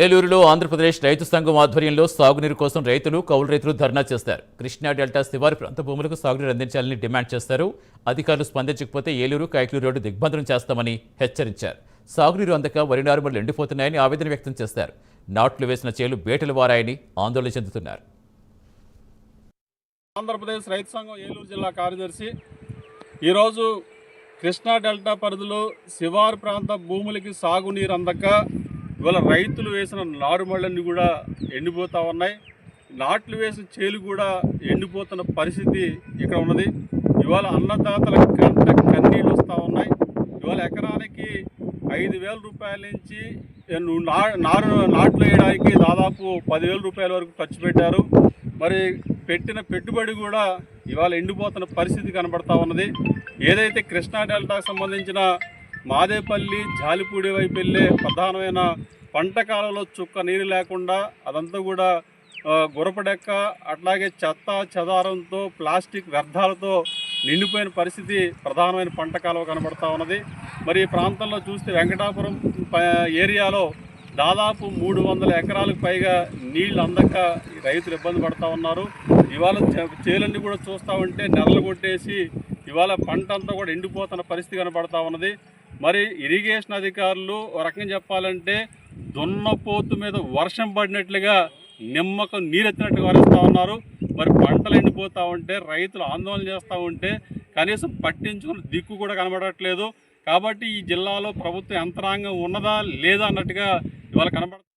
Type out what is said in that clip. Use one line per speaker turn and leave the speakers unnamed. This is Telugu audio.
ఏలూరులో ఆంధ్రప్రదేశ్ రైతు సంఘం ఆధ్వర్యంలో సాగునీరు కోసం రైతులు కౌలు రైతులు ధర్నా చేస్తారు. కృష్ణా డెల్టా శివారు ప్రాంత భూములకు సాగునీరు అందించాలని డిమాండ్ చేస్తారు. అధికారులు స్పందించకపోతే ఏలూరు కైకలూరు రోడ్డు దిగ్బంధనం చేస్తామని హెచ్చరించారు. సాగునీరు అందక వరి నారుమలు ఎండిపోతున్నాయని ఆవేదన వ్యక్తం చేస్తారు. నాట్లు వేసిన చేలు బేటలు వారాయని ఆందోళన చెందుతున్నారు.
ఆంధ్రప్రదేశ్ రైతు సంఘం ఏలూరు జిల్లా కార్యదర్శి ఈరోజు కృష్ణా డెల్టా పరిధిలో శివారు ప్రాంత భూములకి సాగునీరు అందక ఇవాళ రైతులు వేసిన నారుమళ్ళన్నీ కూడా ఎండిపోతూ ఉన్నాయి. నాట్లు వేసిన చేలు కూడా ఎండిపోతున్న పరిస్థితి ఇక్కడ ఉన్నది. ఇవాళ అన్నదాతల కంట కన్నీళ్ళు వస్తూ ఉన్నాయి. ఇవాళ ఎకరానికి ఐదు వేల రూపాయల నుంచి నా- నారు నాట్లు వేయడానికి దాదాపు పదివేల రూపాయల వరకు ఖర్చు పెట్టారు. మరి పెట్టిన పెట్టుబడి కూడా ఇవాళ ఎండిపోతున్న పరిస్థితి కనబడతా ఉన్నది. ఏదైతే కృష్ణా డెల్టాకు సంబంధించిన మాదేపల్లి జాలిపూడి వైపు వెళ్ళే ప్రధానమైన పంట కాలంలో చుక్క నీరు లేకుండా అదంతా కూడా గురపడెక్క అట్లాగే చెత్త చెదారంతో ప్లాస్టిక్ వ్యర్థాలతో నిండిపోయిన పరిస్థితి ప్రధానమైన పంట కాలువ కనబడతా ఉన్నది. మరి ఈ ప్రాంతంలో చూస్తే వెంకటాపురం ఏరియాలో దాదాపు మూడు వందల ఎకరాలకు పైగా నీళ్ళు అందక రైతులు ఇబ్బంది పడతా ఉన్నారు. ఇవాళ చే- చేలన్నీ కూడా చూస్తూ ఉంటే నెలలు కొట్టేసి ఇవాళ పంట అంతా కూడా ఎండిపోతున్న పరిస్థితి కనబడతా ఉన్నది. మరి ఇరిగేషన్ అధికారులు ఒక రకంగా చెప్పాలంటే దున్నపోతు మీద వర్షం పడినట్లుగా నిమ్మకం నీరెత్తినట్టుగా వరిస్తూ ఉన్నారు. మరి పంటలు ఎండిపోతూ ఉంటే రైతులు ఆందోళన చేస్తూ ఉంటే కనీసం పట్టించుకున్న దిక్కు కూడా కనబడట్లేదు. కాబట్టి ఈ జిల్లాలో ప్రభుత్వ యంత్రాంగం ఉన్నదా లేదా అన్నట్టుగా ఇవాళ కనబడ